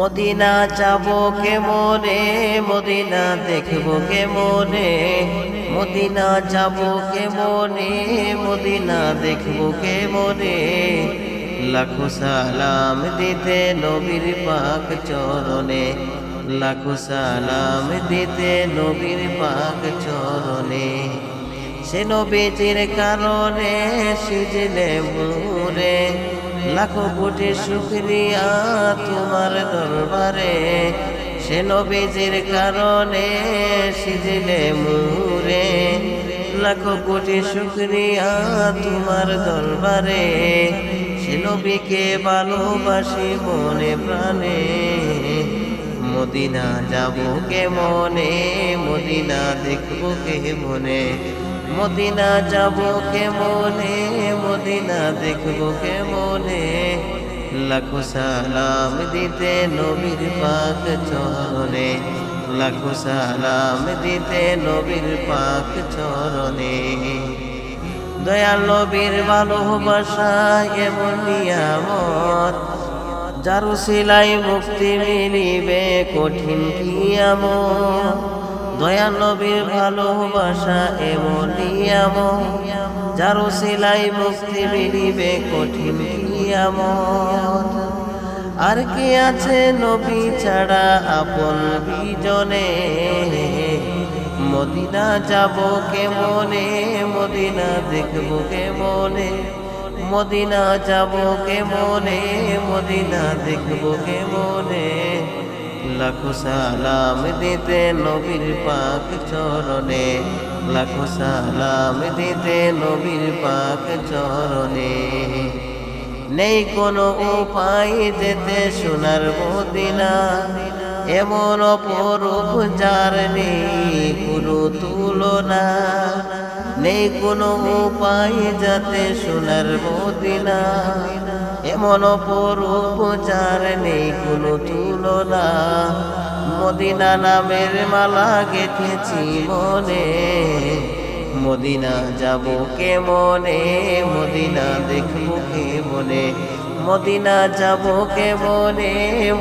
Medina যাব কে মনে Medina দেখব কে মনে মদিনা যাব কে মনে মদিনা দেখব কে মনে লাখো সালাম দিতে নবীর পাক চরণে। লাখো সালাম দিতে নবীর পাক চরণে। সে নবীজির কারণে সিজলে মুরে লাখো কোটি শুক্রিয়া তোমার দরবারে। সে নবীজির কারণে সিজিলে মুরে লাখো কোটি শুক্রিয়া তোমার দরবারে। সে নবীকে ভালোবাসি মনে প্রাণে। মদিনা যাব কে মনে? মদিনা দেখব কে মনে? মদিনা যাব কে মনে মদিনা দেখব কে মনে লাখো সালাম দিতে নবীর পাক চরণে। লাখো সালাম দিতে নবীর পাক চরণে। দয়াল নবীর ভালোবাসা এমন নিয়ামত, যারু সিলাই মুক্তি মিলিবে কঠিন কিয়ামত। দয়া নবীর ভালোবাসা এমন, যারু সিলাই মুক্তি মিলিবে কঠিন আর কি আছে নবী ছাড়া আপন বিজনে? মদিনা যাব কে মনে মদিনা দেখব কে মনে মদিনা যাব কে মনে মদিনা দেখব কে মনে লাখো সালাম দিতে নবীর পাক চরণে, লাখো সালাম দিতে নবীর পাক চরণে। নেই কোনো উপায় যেতে সোনার মদিনা, এমন অপরূপ যার নেই কোনো তুলনা। নেই কোনো উপায় যাতে সোনার মদিনা এমন অপরূপ নেই কোনো তুলনা। মদিনা নামের মালা গেঁথেছি মনে মদিনা যাব কে মনে মদিনা দেখব কে মনে মদিনা যাব কে মনে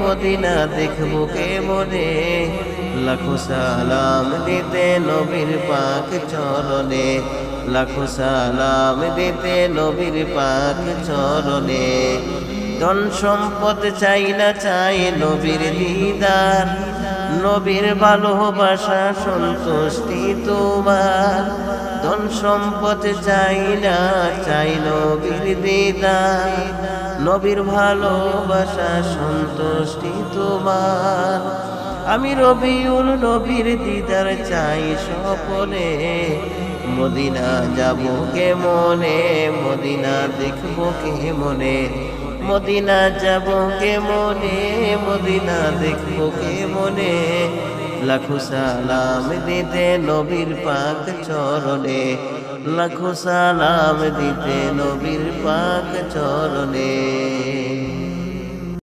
মদিনা দেখব কে মনে লাখো সালাম দিতে নবীর পাক চরণে। লাখো সালাম দিতে নবীর পাক চরণে। ধন সম্পদ চাই না চাই নবীর দিদার। নবীর ভালোবাসা সন্তুষ্টি তোমার। ধন সম্পদ চাই না চাই নবীর দিদার। নবীর ভালোবাসা সন্তুষ্টি তোমার। আমি রবিউল নবীর দিদার চাই স্বপনে। মদিনা যাব কে মনে মদিনা দেখব কে মনে মদিনা যাব কে মনে মদিনা দেখব কে মনে লাখো সালাম দিতে নবীর পাক চরণে। লাখো সালাম দিতে নবীর পাক চরণে।